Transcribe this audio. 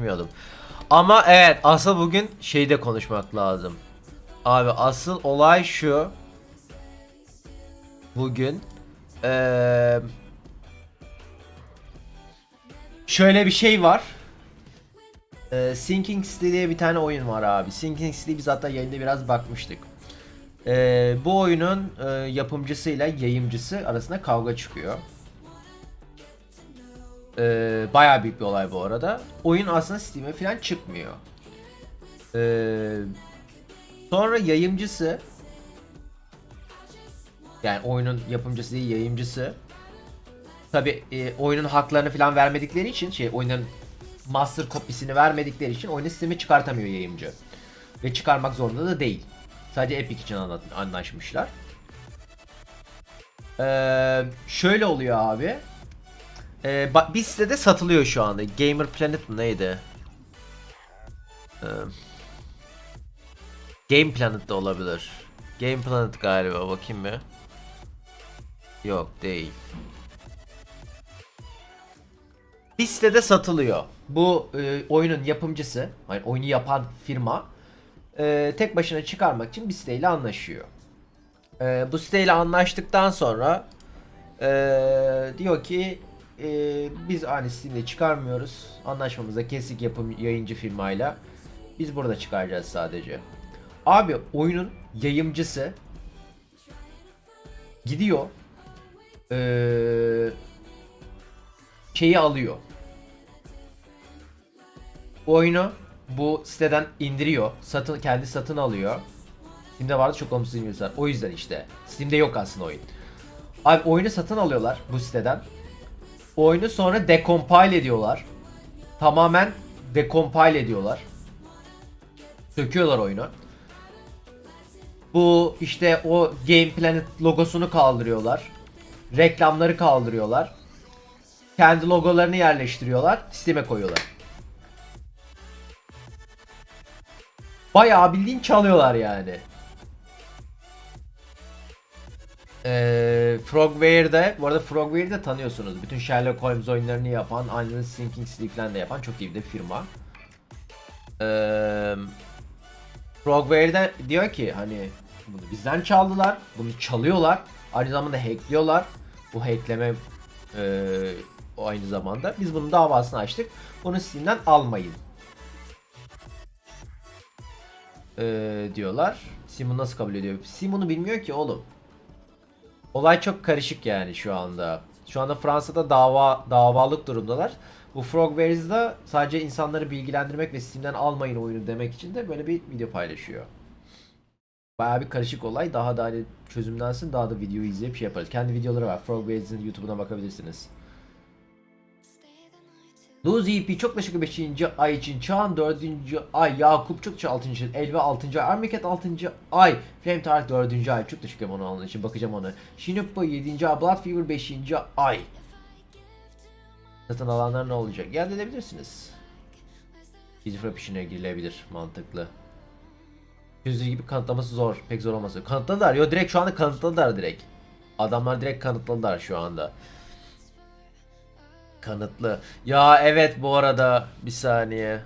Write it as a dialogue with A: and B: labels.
A: bilmiyordum. Ama evet asıl bugün şeyde konuşmak lazım. Abi asıl olay şu. Bugün eee şöyle bir şey var. Eee Sinking City diye bir tane oyun var abi. Sinking City biz hatta yayında biraz bakmıştık. Eee, bu oyunun eee, yapımcısıyla yayımcısı arasında kavga çıkıyor. Ee, bayağı büyük bir olay bu arada. Oyun aslında Steam'e falan çıkmıyor. Ee, sonra yayımcısı yani oyunun yapımcısı değil yayımcısı tabi oyunun haklarını falan vermedikleri için şey oyunun master kopisini vermedikleri için oyunu Steam'e çıkartamıyor yayımcı. Ve çıkarmak zorunda da değil. Sadece Epic için anla- anlaşmışlar. Ee, şöyle oluyor abi. Ee, bak bir sitede satılıyor şu anda. Gamer Planet mi neydi? Ee, Game Planet de olabilir. Game Planet galiba bakayım bir. Yok değil. Bir sitede satılıyor. Bu e, oyunun yapımcısı, yani oyunu yapan firma e, tek başına çıkarmak için bir siteyle anlaşıyor. E, bu siteyle anlaştıktan sonra e, diyor ki e, biz Steam'de çıkarmıyoruz. Anlaşmamızda kesik yapım yayıncı firmayla. Biz burada çıkaracağız sadece. Abi oyunun yayımcısı gidiyor eee, şeyi alıyor. Oyunu bu siteden indiriyor. Satın kendi satın alıyor. Steam'de vardı çok olumsuz. O yüzden işte. Steam'de yok aslında oyun. Abi oyunu satın alıyorlar bu siteden. Oyunu sonra decompile ediyorlar. Tamamen decompile ediyorlar. Söküyorlar oyunu. Bu işte o Game Planet logosunu kaldırıyorlar. Reklamları kaldırıyorlar. Kendi logolarını yerleştiriyorlar. Steam'e koyuyorlar. Bayağı bildiğin çalıyorlar yani. Ee, Frogware'de, bu arada Frogware'de de tanıyorsunuz. Bütün Sherlock Holmes oyunlarını yapan, aynı Sinking falan da yapan çok iyi bir firma. Ee, Frogware'de diyor ki hani bunu bizden çaldılar, bunu çalıyorlar, aynı zamanda hackliyorlar. Bu hackleme e, aynı zamanda. Biz bunun davasını açtık. Bunu Steam'den almayın. Ee, diyorlar. Steam nasıl kabul ediyor? Steam bunu bilmiyor ki oğlum. Olay çok karışık yani şu anda. Şu anda Fransa'da dava davalık durumdalar. Bu Frogwares'da sadece insanları bilgilendirmek ve Steam'den almayın oyunu demek için de böyle bir video paylaşıyor. Bayağı bir karışık olay. Daha da hani çözümlensin daha da videoyu izleyip şey yaparız. Kendi videoları var. Frogwares'in YouTube'una bakabilirsiniz. Lose EP çok teşekkür 5. ay için Çağan 4. ay Yakup çok teşekkür 6. Elve 6. ay Armiket 6. ay Flame Tarık 4. ay çok teşekkür ederim onu onun için bakacağım onu Shinuppa 7. ay Blood Fever 5. ay Satın alanlar ne olacak? İade edebilirsiniz. Gizli frap işine girilebilir mantıklı. Yüzü gibi kanıtlaması zor. Pek zor olması. Kanıtladılar. Yo direkt şu anda kanıtladılar direkt. Adamlar direkt kanıtladılar şu anda. Kanıtlı. Ya evet bu arada bir saniye.